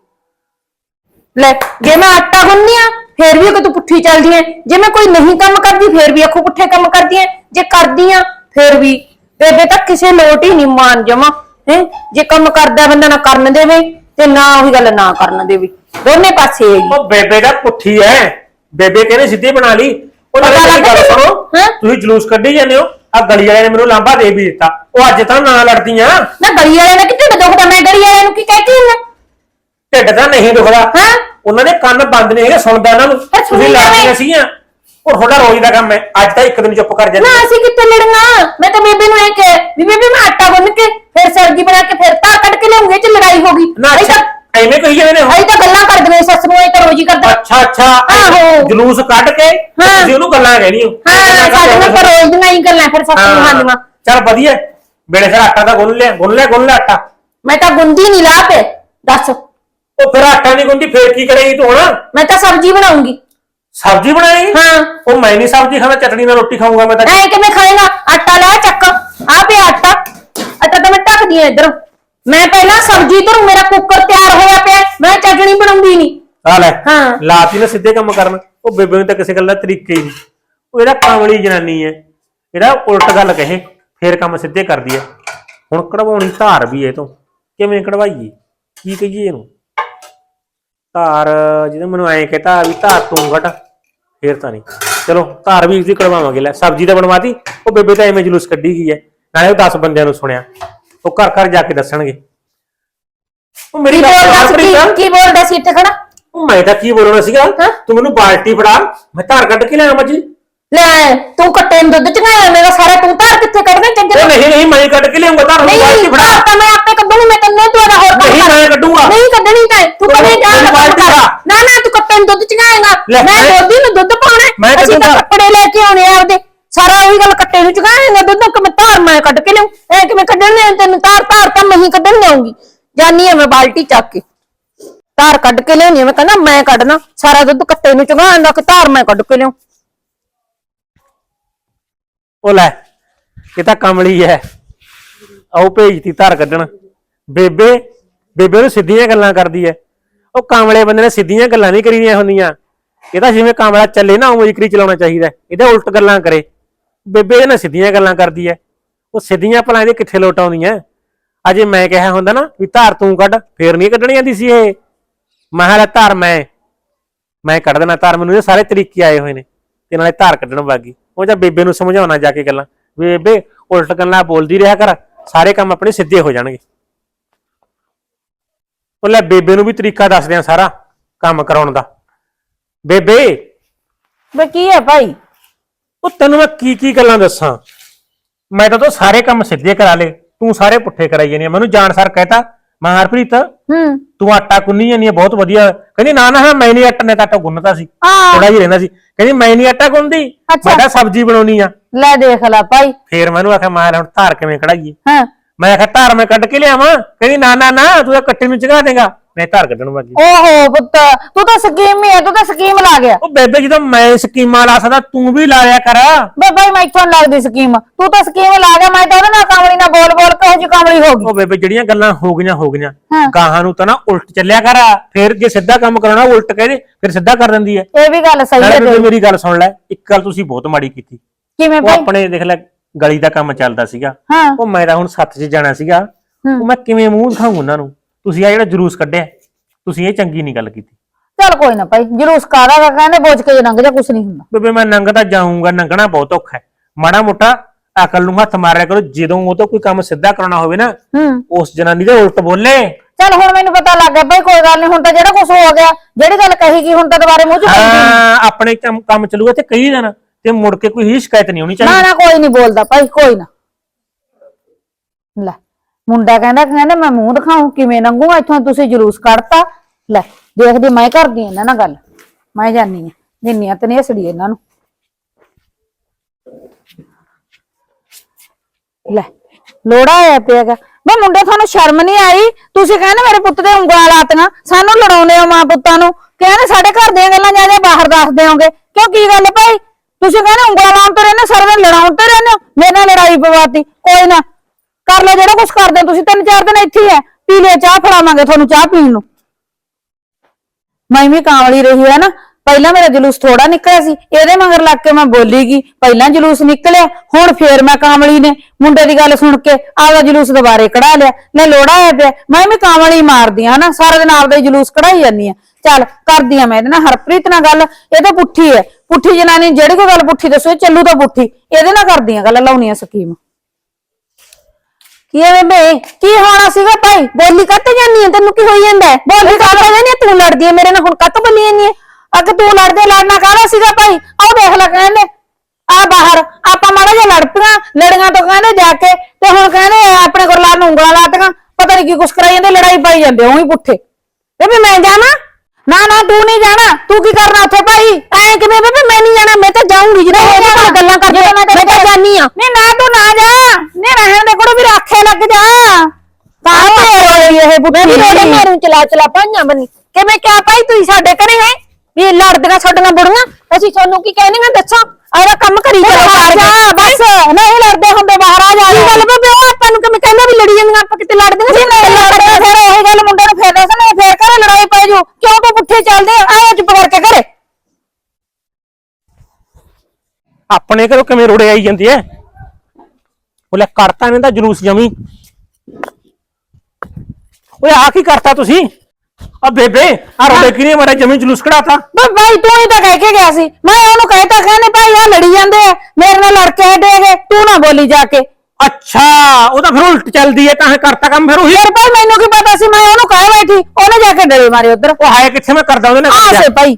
ਲੈ ਜੇ ਮੈਂ ਆਟਾ ਗੁੰਨਦੀ ਆ ਫੇਰ ਵੀ ਕਿ ਤੂੰ ਪੁੱਠੀ ਚੱਲਦੀ ਐ। ਜੇ ਮੈਂ ਕੋਈ ਨਹੀਂ ਕੰਮ ਕਰਦੀ ਫੇਰ ਵੀ ਅੱਖੋਂ ਪੁੱਠੇ ਕੰਮ ਕਰਦੀ ਐ। ਜੇ ਕਰਦੀ ਆ ਫੇਰ ਵੀ। ਬੇਬੇ ਤਾਂ ਕਿਸੇ ਲੋਟ ਹੀ ਨਹੀਂ ਮਾਨ ਜਮਾ ਹੈ? ਜੇ ਕੰਮ ਕਰਦਾ ਬੰਦਾ ਨਾ ਕਰਨ ਦੇਵੇ ਤੇ ਨਾ ਉਹੀ ਗੱਲ ਨਾ ਕਰਨ ਦੇਵੇ। ਦੋਨੇ ਪਾਸੇ ਹੈਗੀ ਉਹ ਬੇਬੇ ਦਾ ਪੁੱਠੀ ਹੈ ਬੇਬੇ ਕਹਿੰਦੇ ਸਿੱਧੀ ਬਣਾ ਲਈ। ਉਹ ਪਤਾ ਨਾਲੇ ਮੇਰੀ ਲੱਗ ਗੱਲ ਗਿਆ ਸੁਣੋ। ਹੈਂ? ਤੁਸੀਂ ਜਲੂਸ ਕੱਢੀ ਜਾਂਦੇ ਹੋ। ਆ ਗਲੀ ਵਾਲਿਆਂ ਨੇ ਮੈਨੂੰ ਲਾਂਭਾ ਦੇ ਵੀ ਦਿੱਤਾ। ਉਹ ਅੱਜ ਤਾਂ ਨਾ ਲੜਦੀਆਂ। ਨਾ ਗਲੀ ਵਾਲੇ ਨੇ ਕਿੱਥੇ ਦੁਖਦਾ ਮੈਂ ਗਲੀ ਵਾਲੇ ਨੂੰ ਕੀ ਕਹਿ ਕੇ ਹੁੰਨਾ ਢਿੱਡ ਤਾਂ ਨਹੀਂ ਦੁਖਦਾ। ਹੈਂ? ਉਹਨਾਂ ਦੇ ਕੰਨ ਬੰਦ ਨੇ ਹੈਗੇ ਸੁਣਦਾ ਇਹਨਾਂ ਨੂੰ। ਪਰ ਸੁਣੀ ਤੁਸੀਂ ਲੜਦੀਆਂ ਜਾਵੇ। ਸੀਗੀਆਂ। ਉਹ ਤੁਹਾਡਾ ਰੋਜ਼ ਦਾ ਕੰਮ ਹੈ। ਅੱਜ ਤਾਂ ਇੱਕ ਦਿਨ ਚੁੱਪ ਕਰ ਨਾ ਜਾਂਦੇ ਅਸੀਂ ਕਿੱਥੇ ਲੜਨਾ? ਮੈਂ ਤਾਂ ਬੇਬੇ ਨੂੰ ਇਹ ਕਹੇ ਵੀ ਬੇਬੇ ਮੈਂ ਆਟਾ ਗੁੰਨ ਕੇ ਫਿਰ ਸਬਜ਼ੀ ਬਣਾ ਕੇ ਫਿਰ ਤਾਂ ਕੱਢ ਕੇ ਲਿਆਉਂਗੇ ਚ ਲੜਾਈ ਹੋ ਗਈ। ਨਾ ਅਸੀਂ ਅੱਛਾ ਤਾਂ ਐਵੇਂ ਕਹੀ ਜਾਂਦੇ ਨੇ ਉਹ। ਅਸੀਂ ਤਾਂ ਗੱਲਾਂ ਤਾਂ ਹੀ ਕਰਦਾ। ਅੱਛਾ ਅੱਛਾ। ਆਹੋ। ਜਲੂਸ ਕੱਢ ਕੇ ਤੇ ਹਾਂ। ਤੁਸੀਂ ਉਹਨੂੰ ਗੱਲਾਂ ਕਹਿਣੀ ਹੋ ਹਾਂ ਸਾਡੇ ਨਾਲ ਤਾਂ ਰੋਜ਼ ਦੀਆਂ ਹੀ ਗੱਲਾਂ ਫਿਰ ਸੱਸ ਨੂੰ ਹਾਂਦੀਆਂ ਚਲ ਵਧੀਆ। ਵੇਲੇ ਫਿਰ ਆਟਾ ਤਾਂ ਗੁੰਨ ਲਿਆ ਗੁੰਨ ਲਿਆ ਗੁੰਨ ਲਿਆ ਆਟਾ। ਮੈਂ ਤਾਂ ਗੁੰਦੀ ਨਹੀਂ ਲਾ ਪੇ ਦੱਸ। ਉਹ ਫਿਰ ਆਟਾ ਨਹੀਂ ਗੁੰਦੀ ਫੇਰ ਕੀ ਕਰੇਗੀ ਤੂੰ ਹੁਣ? ਮੈਂ ਤਾਂ ਸਬਜ਼ੀ ਬਣਾਉਂਗੀ। ਸਬਜ਼ੀ ਬਣਾਏਗੀ? ਹਾਂ। ਉਹ ਮੈਂ ਨਹੀਂ ਸਬਜ਼ੀ ਖਾਣਾ ਚਟਣੀ ਨਾਲ ਰੋਟੀ ਖਾਊਂਗਾ ਮੈਂ ਤਾਂ। ਐ ਕਿਵੇਂ ਖਾਏਗਾ? ਆਟਾ ਲੈ ਚੱਕ। ਆ ਪਿਆ ਆਟਾ। ਆਟਾ ਤਾਂ ਮੈਂ ਢੱਕਦੀ ਆ ਇੱਧਰ। ਮੈਂ ਪਹਿਲਾਂ ਸਬਜ਼ੀ ਧਰੂ ਮੇਰਾ ਕੁੱਕਰ ਤਿਆਰ ਹੋਇਆ ਪਿਆ। ਮੈਂ ਚਟਣੀ ਬਣਾਉਂਦੀ ਨਹੀਂ ਆ ਲੈ ਹਾਂ। ਲਾਤੀ ਨਾ ਸਿੱਧੇ ਕੰਮ ਕਰਨ। ਉਹ ਬੇਬੇ ਨੂੰ ਤਾਂ ਕਿਸੇ ਗੱਲ ਦਾ ਤਰੀਕਾ ਹੀ ਨਹੀਂ। ਉਹ ਇਹਦਾ ਕਾਮਲੀ ਜਨਾਨੀ ਹੈ। ਇਹਦਾ ਉਲਟ ਗੱਲ ਕਹੇ ਫੇਰ ਕੰਮ ਸਿੱਧੇ ਕਰਦੀ ਹੈ। ਹੁਣ ਕਢਵਾਉਣੀ ਧਾਰ ਵੀ ਇਹ ਤੋਂ। ਕਿਵੇਂ ਕਢਵਾਈਏ? ਕੀ ਕਹੀਏ ਇਹਨੂੰ? ਧਾਰ ਜਿਹਨੇ ਮੈਨੂੰ ਐਂ ਕਹਤਾ ਵੀ ਧਾਰ ਤੂੰ ਘਟ ਫੇਰ ਤਾਂ ਨਹੀਂ। ਚਲੋ ਧਾਰ ਵੀ ਇਸਦੀ ਕਢਵਾਵਾਂਗੇ। ਲੈ ਸਬਜ਼ੀ ਤਾਂ ਬਣਵਾਤੀ ਉਹ ਬੇਬੇ ਤਾਂ ਐਵੇਂ ਜਲੂਸ ਕੱਢੀ ਗਈ ਹੈ। ਨਾਲੇ ਉਹ 10 ਬੰਦਿਆਂ ਨੂੰ ਸੁਣਿਆ। ਉਹ ਘਰ ਘਰ ਜਾ ਕੇ ਦੱਸਣਗੇ। ਉਹ ਮੇਰੀ ਕੀ ਸੀ? ਕੀ ਬੋਲਦਾ ਸੀ ਇੱਥੇ ਖੜਾ? ਉਹ ਮੈਂ ਤਾਂ ਕੀ ਬੋਲਣਾ ਸੀਗਾ ਹਾਂ? ਤੂੰ ਮੈਨੂੰ ਬਾਲਟੀ ਫੜਾ ਮੈਂ ਧਾਰ ਕੱਢ ਕੇ ਲਿਆ ਮੱਝ ਲੈ ਤੂੰ ਕੱਟੇ ਨੂੰ ਦੁੱਧ ਚੰਗਾਇਆ ਮੇਰਾ ਸਾਰਾ ਤੂੰ ਧਾਰ ਕਿੱਥੇ ਕੱਢਦਾ ਉਹ ਚੰਗੇ ਨਹੀਂ ਨਹੀਂ ਮੈਂ ਹੀ ਕੱਢ ਕੇ ਲਿਆਉਂਗਾ ਧਾਰ ਨੂੰ ਬਾਲਟੀ ਨਹੀਂ ਫੜਾ ਧਾਰ ਤਾਂ ਮੈਂ ਆਪੇ ਕੱਢੂੰਗੀ ਮੈਂ ਤੈਨੂੰ ਤੂੰ ਇਹਦਾ ਹੋਰ ਕੰਮ ਨਹੀਂ, ਕਰ। ਮੈਂ ਕੱਢੂੰਗਾ। ਨਹੀਂ ਕੱਢਣੀ ਤਾਂ ਤੂੰ ਤੂੰ ਕਦੇ ਜਾ ਕੇ ਬਾਲਟੀ ਕਰ। ਫੜਾ। ਨਾ ਨਾ ਤੂੰ ਕੱਟੇ ਨੂੰ ਦੁੱਧ ਚੰਗਾਏਗਾ ਲੈ, ਮੈਂ ਮੈਂ- ਦੋਦੀ ਨੂੰ ਦੁੱਧ ਪਾਉਣਾ ਹੈ। ਮੈਂ ਅਸੀਂ ਤਾਂ ਕੱਢੂੰਗਾ। ਕੱਪੜੇ ਲੈ ਕੇ ਆਉਣੇ ਆ ਆਪਦੇ ਸਾਰਾ ਉਹੀ ਗੱਲ ਕੱਟੇ ਨੂੰ ਚੰਗਾਏਗਾ ਦੁੱਧ ਕਿ ਮੈਂ ਧਾਰ ਮੈਂ ਕੱਢ ਕੇ ਲਿਆਉਂ ਐ ਕਿ ਮੈਂ ਕੱਢਣ ਨੇ ਤੈਨੂੰ ਧਾਰ ਧਾਰ ਤਾਂ ਮੈਂ ਹੀ ਕੱਢਣ ਲਿਆਉਂਗੀ ਜਾਨੀ ਆ ਮੈਂ ਬਾਲਟੀ ਚੱਕ ਕੇ ਧਾਰ ਕੱਢ ਕੇ ਲਿਆਉਣੀ ਆ, ਮੈਂ ਕਹਿੰਦਾ ਮੈਂ ਕੱਢਣਾ ਸਾਰਾ ਦੁੱਧ ਕੱਟੇ ਨੂੰ ਚੰਗਾਉਣ ਦਾ ਕਿ ਧਾਰ ਮੈਂ ਕੱਢ ਕੇ ਲਿਆਉਂ। ਉਹ ਲੈ ਇਹ ਤਾਂ ਕਮਲੀ ਹੈ। ਆਓ ਭੇਜਤੀ ਧਾਰ ਕੱਢਣ। ਬੇਬੇ ਬੇਬੇ ਨੂੰ ਸਿੱਧੀਆਂ ਗੱਲਾਂ ਕਰਦੀ ਹੈ। ਉਹ ਕਾਮਲੇ ਬੰਦੇ ਨੇ ਸਿੱਧੀਆਂ ਗੱਲਾਂ ਨਹੀਂ ਕਰੀਦੀਆਂ ਹੁੰਦੀਆਂ। ਇਹ ਤਾਂ ਜਿਵੇਂ ਕਾਮਲਾ ਚੱਲੇ ਨਾ ਉਵੇਂ ਜਿਕਰੀ ਚਲਾਉਣਾ ਚਾਹੀਦਾ ਇਹਦੇ ਉਲਟ ਗੱਲਾਂ ਕਰੇ। ਬੇਬੇ ਇਹਦੇ ਨਾਲ ਸਿੱਧੀਆਂ ਗੱਲਾਂ ਕਰਦੀ ਹੈ। ਉਹ ਸਿੱਧੀਆਂ ਭਲਾ ਇਹਦੇ ਕਿੱਥੇ ਲੋਟ ਆਉਂਦੀਆਂ? ਅਜੇ ਮੈਂ ਕਿਹਾ ਹੁੰਦਾ ਨਾ ਵੀ ਧਾਰ ਤੂੰ ਕੱਢ ਫੇਰ ਨਹੀਂ ਕੱਢਣੀ ਜਾਂਦੀ ਸੀ ਇਹ। ਮੈਂ ਕਿਹਾ ਲੈ ਧਾਰ ਮੈਂ ਮੈਂ ਕੱਢ ਦੇਣਾ ਧਾਰ ਮੈਨੂੰ ਇਹ ਸਾਰੇ ਤਰੀਕੇ ਆਏ ਹੋਏ ਨੇ ਤੇ ਨਾਲੇ ਧਾਰ ਕੱਢਣ ਵਾਗੀ ਉਹ ਜਾਂ ਬੇਬੇ ਨੂੰ ਸਮਝਾਉਣਾ ਜਾ ਕੇ ਗੱਲਾਂ। ਬੇਬੇ ਉਲਟ ਗੱਲਾਂ ਬੋਲਦੀ ਰਿਹਾ ਕਰ ਸਾਰੇ ਕੰਮ ਆਪਣੇ ਸਿੱਧੇ ਹੋ ਜਾਣਗੇ। ਉਹ ਲੈ ਬੇਬੇ ਨੂੰ ਵੀ ਤਰੀਕਾ ਦੱਸਦੇ ਆ ਸਾਰਾ ਕੰਮ ਕਰਾਉਣ ਦਾ। ਬੇਬੇ! ਵੇ ਕੀ ਹੈ ਭਾਈ? ਉਹ ਤੈਨੂੰ ਮੈਂ ਕੀ ਕੀ ਗੱਲਾਂ ਦੱਸਾਂ? ਮੈਂ ਤਾਂ ਤੋ ਸਾਰੇ ਕੰਮ ਸਿੱਧੇ ਕਰਾ ਲੇ ਤੂੰ ਸਾਰੇ ਪੁੱਠੇ ਕਰਾਈ ਜਾਨੀ ਮੈਨੂੰ ਜਾਣਸਰ ਕਹਿਤਾ ਮੈਂ ਹਰਪ੍ਰੀਤ ਹੂੰ। ਤੂੰ ਆਟਾ ਗੁੰਨੀ ਜਾਨੀ ਆ ਬਹੁਤ ਵਧੀਆ। ਕਹਿੰਦੀ ਨਾ ਨਾ ਮੈਂ ਨਹੀਂ ਆਟਾ ਨੇ ਤਾਂ ਆਟਾ ਗੁੰਨਦਾ ਸੀ। ਹਾਂ। ਥੋੜਾ ਜਿਹਾ ਰਹਿੰਦਾ ਸੀ। ਕਹਿੰਦੀ ਮੈਂ ਨਹੀਂ ਆਟਾ ਗੁੰਨਦੀ। ਅੱਛਾ। ਮੈਂ ਤਾਂ ਸਬਜ਼ੀ ਬਣਾਉਣੀ ਆ। ਲੈ ਦੇਖ ਲੈ ਭਾਈ। ਫੇਰ ਮੈਨੂੰ ਆਖਿਆ ਮੈਂ ਹੁਣ ਧਾਰ ਕਿਵੇਂ ਕਢਾਈਏ। ਹਾਂ। ਮੈਂ ਆਖਿਆ ਧਾਰ ਮੈਂ ਕੱਢ ਕੇ ਲਿਆਵਾਂ। ਕਹਿੰਦੀ ਨਾ ਨਾ ਨਾ ਤੂੰ ਤਾਂ ਕੱਟੇ ਨੂੰ ਚਗਾ ਦੇਗਾ। ਮੈਂ ਧਾਰ ਕੱਢਣ ਵਾਗੀ ਓਹੋ ਪੁੱਤ ਤੂੰ ਤਾਂ ਸਕੀਮ ਹੀ ਹੈ ਤੂੰ ਤਾਂ ਸਕੀਮ ਲਾ ਗਿਆ। ਉਹ ਬੇਬੇ ਜਦੋਂ ਮੈਂ ਸਕੀਮਾਂ ਲਾ ਸਕਦਾ ਤੂੰ ਵੀ ਲਾਇਆ ਕਰ। ਭਾਈ ਮੈਂ ਇੱਥੋਂ ਲੱਗਦੀ ਸਕੀਮ। ਤੂੰ ਤਾਂ ਸਕੀਮ ਲਾ ਗਿਆ ਮੈਂ ਤਾਂ ਉਹਦੇ ਨਾਲ ਕਾਮੜੀ ਨਾਲ ਬੋਲ ਬੋਲ ਕੇ ਉਹ ਜੀ ਕਾਮੜੀ ਹੋ ਗਈ। ਉਹ ਬੇਬੇ ਜਿਹੜੀਆਂ ਗੱਲਾਂ ਹੋ ਗਈਆਂ ਹੋ ਗਈਆਂ। ਹਾਂ। ਗਾਹਾਂ ਨੂੰ ਤਾਂ ਨਾ ਉਲਟ ਚੱਲਿਆ ਕਰ। ਫਿਰ ਜੇ ਸਿੱਧਾ ਕੰਮ ਕਰਾਉਣਾ ਉਲਟ ਕਹਦੇ ਫਿਰ ਸਿੱਧਾ ਕਰ ਦਿੰਦੀ ਹੈ। ਇਹ ਵੀ ਗੱਲ ਸਹੀ ਨਾਲੇ ਹੈ ਬੇਬੇ। ਮੇਰੀ ਗੱਲ ਸੁਣ ਲੈ ਇੱਕ ਗੱਲ ਤੁਸੀਂ ਬਹੁਤ ਮਾੜੀ ਕੀਤੀ। ਕਿਵੇਂ ਉਹ ਭਾਈ? ਆਪਣੇ ਦੇਖ ਲੈ ਗਲੀ ਦਾ ਕੰਮ ਚੱਲਦਾ ਸੀਗਾ। ਹਾਂ। ਉਹ ਮੈਂ ਤਾਂ ਹੁਣ ਸੱਤ 'ਚ ਜਾਣਾ ਸੀਗਾ। ਹੂੰ। ਉਹ ਮੈਂ ਕਿਵੇਂ ਮੂੰਹ ਦਿਖਾਊਂ ਉਹਨਾਂ ਨੂੰ? ਤੁਸੀਂ ਆ ਜਿਹੜਾ ਜਲੂਸ ਕੱਢਿਆ ਤੁਸੀਂ ਇਹ ਚੰਗੀ ਨਹੀਂ ਗੱਲ ਕੀਤੀ। ਚੱਲ ਕੋਈ ਨਾ ਭਾਈ ਜਲੂਸ ਕਾੜਾ ਦਾ ਕਹਿੰਦੇ ਬੋਝ ਕੇ ਲੰਘ ਜਾ ਕੁਛ ਨਹੀਂ ਹੁੰਦਾ। ਬੇਬੇ ਮੈਂ ਨੰਗਦਾ ਜਾਊਂਗਾ ਨੰਗਣਾ ਬਹੁਤ ਔਖਾ ਹੈ। ਮਾੜਾ ਮੋਟਾ ਅਕਲ ਨੂੰ ਹੱਥ ਮਾਰਿਆ ਕਰੋ ਜਦੋਂ ਉਹ ਤੋਂ ਕੋਈ ਕੰਮ ਸਿੱਧਾ ਕਰਾਉਣਾ ਹੋਵੇ ਨਾ ਹੂੰ। ਉਸ ਜਨਾਨੀ ਦੇ ਉਲਟ ਬੋਲੇ। ਚੱਲ ਹੁਣ ਮੈਨੂੰ ਪਤਾ ਲੱਗ ਗਿਆ ਭਾਈ ਕੋਈ ਗੱਲ ਨਹੀਂ ਹੁਣ ਤਾਂ ਜਿਹੜਾ ਕੁਛ ਹੋ ਗਿਆ ਜਿਹੜੀ ਗੱਲ ਕਹੀ ਗਈ ਹੁਣ ਤਾਂ ਦੁਬਾਰੇ ਮੂੰਹ ਚ ਪੈਂਦੀ ਨੀ। ਹਾਂ ਆਪਣੇ ਕੰਮ ਕੰਮ ਚੱਲੂਗਾ ਤੇ ਕਈ ਦਿਨ ਤੇ ਮੁੜ ਕੇ ਕੋਈ ਹੀ ਸ਼ਿਕਾਇਤ ਨਹੀਂ ਹੋਣੀ ਨਾ ਚਾਹੀਦੀ। ਨਾ ਕੋਈ ਨਹੀਂ ਬੋਲਦਾ ਭਾਈ, ਕੋਈ ਨਾ। ਲੈ, ਮੁੰਡਾ ਕਹਿੰਦਾ ਕਹਿੰਦਾ ਮੈਂ ਮੂੰਹ ਦਿਖਾਉਂ, ਕਿਵੇਂ ਲੰਘੂਗਾ ਇੱਥੋਂ ਤੁਸੀਂ ਜਲੂਸ ਕੱਢਤਾ। ਲੈ, ਦੇਖਦੀ, ਮੈਂ ਕਰਦੀ ਇਹਨਾਂ ਨਾਲ ਗੱਲ। ਮੈਂ ਜਾਨੀ ਆ ਜਿੰਨੀਆਂ ਤਨੇਸੜੀ ਇਹਨਾਂ ਨੂੰ। ਲੈ, ਲੋੜਾ ਆਇਆ ਪਿਆਗਾ ਮੈਂ ਮੁੰਡੇ, ਤੁਹਾਨੂੰ ਸ਼ਰਮ ਨਹੀਂ ਆਈ? ਤੁਸੀਂ ਕਹਿੰਦੇ ਮੇਰੇ ਪੁੱਤ ਦੇ ਉਂਗਲਾਂ ਲਾਤੀਆਂ। ਸਾਨੂੰ ਲੜਾਉਂਦੇ ਹੋ ਮਾਂ ਪੁੱਤਾਂ ਨੂੰ। ਕਹਿੰਦੇ ਸਾਡੇ ਘਰ ਦੀਆਂ ਗੱਲਾਂ ਜਾਂਦੇ ਬਾਹਰ ਦੱਸਦੇ ਹੋਗੇ। ਕਿਉਂ, ਕੀ ਗੱਲ ਭਾਈ? ਤੁਸੀਂ ਕਹਿੰਦੇ ਉਂਗਲਾਂ ਲਾਉਣ ਤੇ ਰਹਿੰਦੇ ਸਾਰਾ ਦਿਨ ਲੜਾਉਣ ਤੇ ਰਹਿੰਦੇ ਹੋ, ਮੇਰੇ ਨਾਲ ਲੜਾਈ ਪਵਾਤੀ, ਕੋਈ ਨਾ। ਕਰ ਲੈ ਜਿਹੜਾ ਕੁਝ ਕਰਦੇ ਹੋ ਤੁਸੀਂ ਤਿੰਨ ਚਾਰ ਦਿਨ ਇੱਥੇ ਹੀ ਹੈ। ਪੀ ਲਿਆ ਚਾਹ ਫੜਾਵਾਂਗੇ ਤੁਹਾਨੂੰ, ਚਾਹ ਪੀਣ ਨੂੰ। ਮੈਂ ਵੀ ਕਾਂਵਲੀ ਰਹੀ ਹੈ ਨਾ, ਪਹਿਲਾਂ ਮੇਰਾ ਜਲੂਸ ਥੋੜਾ ਨਿਕਲਿਆ ਸੀ, ਇਹਦੇ ਮਗਰ ਲੱਗ ਕੇ ਮੈਂ ਬੋਲੀ ਗਈ, ਪਹਿਲਾਂ ਜਲੂਸ ਨਿਕਲਿਆ, ਹੁਣ ਫੇਰ ਮੈਂ ਕਾਂਵਲੀ ਨੇ ਮੁੰਡੇ ਦੀ ਗੱਲ ਸੁਣ ਕੇ ਆਪਦਾ ਜਲੂਸ ਦੁਬਾਰੇ ਕਢਾ ਲਿਆ, ਲੈ ਲੋੜਾ ਆਇਆ ਪਿਆ, ਮੈਂ ਵੀ ਕਾਂਵਲੀ ਮਾਰਦੀ ਹਾਂ ਨਾ, ਸਾਰਾ ਦਿਨ ਆਪਦਾ ਹੀ ਜਲੂਸ ਕਢਾਈ ਜਾਂਦੀ ਆ। ਚੱਲ ਕਰਦੀ ਆ ਮੈਂ ਇਹਦੇ ਨਾਲ, ਹਰਪ੍ਰੀਤ ਨਾਲ ਗੱਲ, ਇਹ ਤਾਂ ਪੁੱਠੀ ਹੈ ਪੁੱਠੀ ਜਨਾਨੀ ਜਿਹੜੀ ਕੋਈ ਗੱਲ ਪੁੱਠੀ ਦੱਸੋ, ਇਹ ਚੱਲੂ ਤਾਂ ਪੁੱਠੀ। ਇਹਦੇ ਨਾਲ ਕਰਦੀ ਆ ਗੱਲ, ਲਾਉਣੀ ਆ ਸਕੀਮ। ਕੀ ਹੈ ਬੇਬੇ? ਕੀ ਹੋਣਾ ਸੀਗਾ ਭਾਈ? ਬੋਲੀ ਕੱਟ ਜਾਨੀ ਹੈ ਤੈਨੂੰ ਕੀ ਹੋਈ ਜਾਂਦਾ ਹੈ ਬੋਲੀ ਕੱਟ ਜਾਨੀ ਹੈ ਤੂੰ ਲੜਦੀ ਹੈ ਮੇਰੇ ਨਾਲ ਹੁਣ ਕੱਟ ਬੋਲੀ ਜਾਨੀ ਹੈ ਅੱਗ ਤੂੰ ਲੜਦੇ ਲੜਨਾ ਕਾਹਦਾ ਸੀਗਾ ਭਾਈ? ਆਹ ਦੇਖ ਲੈ ਕਹਿੰਦੇ ਆ ਬਾਹਰ, ਆਪਾਂ ਮਾੜਾ ਜਿਹਾ ਲੜ ਪਈਆਂ ਲੜੀਆਂ ਤੋਂ ਕਹਿੰਦੇ ਜਾ ਕੇ, ਤੇ ਹੁਣ ਕਹਿੰਦੇ ਆਪਣੇ ਕੋਲ ਨੂੰ ਉਂਗਲਾਂ ਲਾਤੀਆਂ, ਪਤਾ ਨਹੀਂ ਕੀ ਕੁਛ ਕਰਾਈ ਜਾਂਦੇ, ਲੜਾਈ ਪਾਈ ਜਾਂਦੇ, ਉਹੀ ਪੁੱਠੇ। ਇਹ ਵੀ ਮੈਂ ਜਾਵਾਂ? ਨਾ ਨਾ ਤੂੰ ਨਹੀਂ ਜਾਣਾ। ਤੂੰ ਕੀ ਕਰਨਾ ਉੱਥੇ ਭਾਈ? ਐ ਕਿਵੇਂ ਬੇਬੇ ਮੈਂ ਨਹੀਂ ਜਾਣਾ ਮੈਂ ਤਾਂ ਜਾਊਂਗੀ ਜਦੋਂ ਇਹਦੇ ਨਾਲ ਗੱਲਾਂ ਕਰਦੇ। ਮੈਂ ਤਾਂ ਜਾਨੀ ਆ। ਨਹੀਂ ਨਾ ਤੂੰ ਨਾ ਜਾ। ਨਹੀਂ ਰਹਿਣ ਦੇ ਕੋਲ ਵੀ ਰਾਖੇ ਲੱਗ ਜਾ। ਤਾਂ ਹੋਈ ਇਹ ਬੁੱਢੀ ਮੈਂ ਵੀ ਮਾਰੂ ਚਲਾ ਚਲਾ ਪਾਈਆਂ ਬੰਨੀ। ਕਿਵੇਂ ਕਿਹਾ ਭਾਈ ਤੂੰ ਸਾਡੇ ਘਰੇ ਹੈ ਵੀ ਲੜਦੀਆਂ ਛੱਡੀਆਂ ਬੁੜੀਆਂ। ਅਸੀਂ ਤੁਹਾਨੂੰ ਕੀ ਕਹਿਣੀਆਂ ਦੱਸੋ? ਆਰਾ ਕੰਮ ਕਰੀ ਜਾ ਬਸ। ਨਹੀਂ ਲੜਦੇ ਹੁੰਦੇ ਬਾਹਰ ਆ ਜਾ। ਗੱਲ ਬੇਬੇ ਉਹ ਆਪਾਂ ਨੂੰ ਕਿਵੇਂ ਕਹਿੰਦਾ ਵੀ ਲੜੀ ਜਾਂਦੀਆਂ ਆਪਾਂ ਕਿਤੇ ਲੜਦੀਆਂ ਨਹੀਂ ਨਹੀਂ ਲੜਦੇ ਫਿਰ ਉਹੀ ਗੱਲ ਮੁੰਡੇ ਨੂੰ ਫੇਰ ਦੱਸ ਨਹੀਂ ਫੇਰ ਘਰੇ ਲੜਾਈ ਪੈ ਜੂ ਕਿਉਂ ਤੂੰ ਪੁੱਠੇ ਚੱਲਦੇ ਆ ਆਇਆ ਚੁੱਪ ਕਰਕੇ ਘਰੇ ਆਪਣੇ ਘਰੋਂ ਕਿਵੇਂ ਰੋੜੇ ਆਈ ਜਾਂਦੀ ਐ? ਉਹ ਲੈ ਕਰਤਾ ਇਹਨਾਂ ਦਾ ਜਲੂਸ ਜਮੀ। ਓਏ ਆ ਕੀ ਕਰਤਾ ਤੁਸੀਂ? ਆ ਬੇਬੇ ਆ ਰੋੜੇ ਕਿਨੇ ਮਾਰੇ? ਜਮੀ ਜਲੂਸ ਕਢਾਤਾ। ਬਈ ਭਾਈ ਤੂੰ ਹੀ ਤਾਂ ਕਹਿ ਕੇ ਗਿਆ ਸੀ। ਮੈਂ ਉਹਨੂੰ ਕਹਿਤਾ ਕਹਿੰਦੇ ਭਾਈ ਆ ਲੜੀ ਜਾਂਦੇ ਆ ਮੇਰੇ ਨਾਲ ਲੜ ਕੇ ਹਟੇਗੇ ਤੂੰ ਨਾ ਬੋਲੀ ਜਾ ਕੇ। ਅੱਛਾ ਉਹ ਤਾਂ ਫਿਰ ਉਲਟ ਚੱਲਦੀ ਐ ਤਾਂ ਕਰਤਾ ਕੰਮ ਫਿਰ ਉਹੀ। ਫਿਰ ਭਾਈ ਮੈਨੂੰ ਕੀ ਪਤਾ ਸੀ? ਮੈਂ ਉਹਨੂੰ ਕਹਿ ਬੈਠੀ। ਉਹਨੇ ਜਾ ਕੇ ਡਰੇ ਮਾਰੇ ਉਧਰ। ਉਹ ਹੈ ਕਿੱਥੇ ਮੈਂ ਕਰਦਾ ਉਹਦੇ ਨਾਲ ਆ ਸੇ। ਭਾਈ।